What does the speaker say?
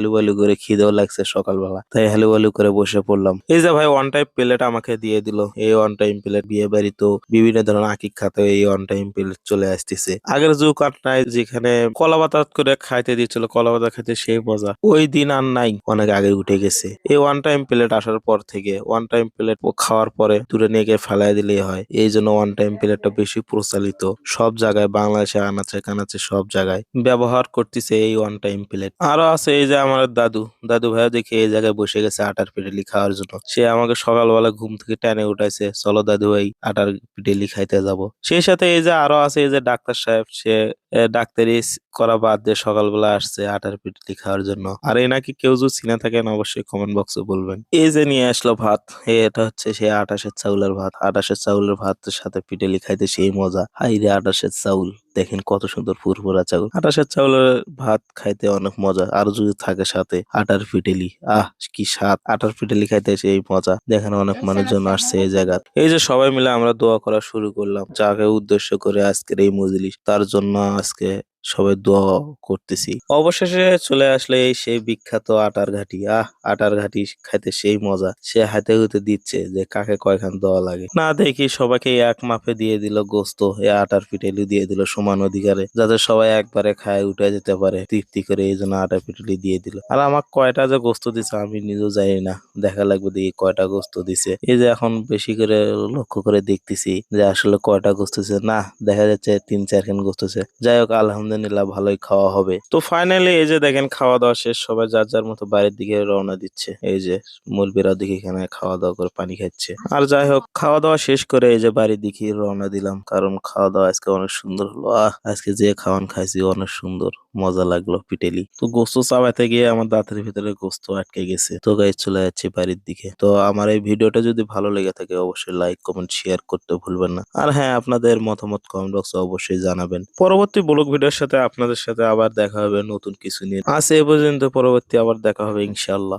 হালুবালু করে খিদেও লাগছে সকালবেলা। তাই হালুবালু করে বসে পড়লাম। এই যে ভাই ওয়ান টাইম প্লেট আমাকে দিয়ে দিল। এই ওয়ান টাইম প্লেট বিয়ে বাড়ি তো বিভিন্ন ধরনের আকিক খাতে এই ওয়ান টাইম প্লেট চলে আসতেছে। আগের যুগ আর নাই যেখানে কলা পাতা করে খাইতে দিচ্ছিল কলা পাতা খাইতে সেই মজা। ওই দিন আর নাই, অনেক আগে উঠে গেছে। এই ওয়ান টাইম প্লেট আসার পর থেকে ওয়ান টাইম প্লেট খাওয়ার পরে দূরে নিয়ে গিয়ে ফেলাই দিলেই হয়। এই জন্য ওয়ান টাইম প্লেটটা বেশি প্রচলিত। সব জায়গায় বাংলাদেশে আনাচে কানাচে সব জায়গায় ব্যবহার করতেছে এই ওয়ান টাইম প্লেট আরও আছে এই যে আমার দাদু দাদু ভাইয়া দেখি এই জায়গায় বসে গেছে আটার পিটেলি খাওয়ার জন্য। সে আমাকে সকালবেলা ঘুম থেকে টেনে উঠাইছে চলো দাদু ভাই আটার পিটেলি খাইতে যাব। সেই সাথে এই যে আরও আছে এই যে ডাক্তার সাহেব সে ডাক্তারি করা বাদ দিয়ে সকালবেলা আসছে আটার পিটলি খাওয়ার জন্য। আর এই নাকি কেউ যদি চিনে থাকেন অবশ্যই কমেন্ট বক্সে বলবেন। এই যে নিয়ে আসলো ভাত এ, এটা হচ্ছে সে আটাশের চাউলের ভাত। আটাশের চাউলের ভাতের সাথে পিটেলি খাইতে সেই মজা। হাই রে আটাশের চাউল। দেখেন কত সুন্দর ফুরফুরা চাউল আটাশের চাউলের ভাত খাইতে অনেক মজা। আর যদি থাকে সাথে আটার পিটেলি আহ কি স্বাদ। আটার পিটেলি খাইতে এসে এই মজা। দেখেন অনেক মানুষজন আসছে এই জায়গা। এই যে সবাই মিলে আমরা দোয়া করা শুরু করলাম। যাকে উদ্দেশ্য করে আজকের এই মজলিস তার জন্য আজকে সবাই দোয়া করতেছি। অবশেষে চলে আসলে সেই বিখ্যাত আটার ঘাটি। আহ, আটার ঘাটি খাইতে সেই মজা সে হাতে হুতে দিচ্ছে যে কাকে কয়খান দেওয়া লাগে। না দেখি সবাইকে এক মাপে দিয়ে দিল গোস্ত, এ আটার পিটেলি দিয়ে দিল সমান অধিকারে, যাতে সবাই একবারে খায়, উঠে যেতে পারে। তৃপ্তি করে এই জন্য আটার পিটেলি দিয়ে দিল। আর আমার কয়টা যে গোস্ত দিছে আমি নিজেও জানি না। দেখা লাগবে দেখি কয়টা গোস্ত দিছে। এই যে এখন বেশি করে লক্ষ্য করে দেখতেছি যে আসলে কয়টা গোস্ত না, দেখা যাচ্ছে তিন চারখান গোস্ত যাই হোক, আলহামদুলিল্লাহ ভালোই খাওয়া হবে। তো ফাইনালি এই যে দেখেন খাওয়া দাওয়া শেষ, সবাই যার যার মতো বাইরের দিকে রওনা দিচ্ছে। এই যে মুরবিরা দিকে এখানে খাওয়া দাওয়া করে পানি খাচ্ছে। আর যাই হোক খাওয়া দাওয়া শেষ করে এই যে বাড়ির দিকে রওনা দিলাম। কারণ খাওয়া দাওয়া আজকে অনেক সুন্দর হলো। আজকে যে খাওয়ান খাইছি অনেক সুন্দর। মজা লাগল পিটেলি। তো গোস্ত চাবাইতে গিয়ে আমার দাঁতের ভিতরে গোস্ত আটকে গেছে। তো গাই চলে যাচ্ছে বাড়ির দিকে। তো আমার এই ভিডিওটা যদি ভালো লেগে থাকে, অবশ্যই লাইক কমেন্ট শেয়ার করতে ভুলবেন না। আর হ্যাঁ আপনাদের মতামত কমেন্ট বক্সে অবশ্যই জানাবেন। পরবর্তী ব্লগ ভিডিওর সাথে আপনাদের সাথে আবার দেখা হবে নতুন কিছু নিয়ে। আজ এ পর্যন্ত, পরবর্তী আবার দেখা হবে ইনশাআল্লাহ।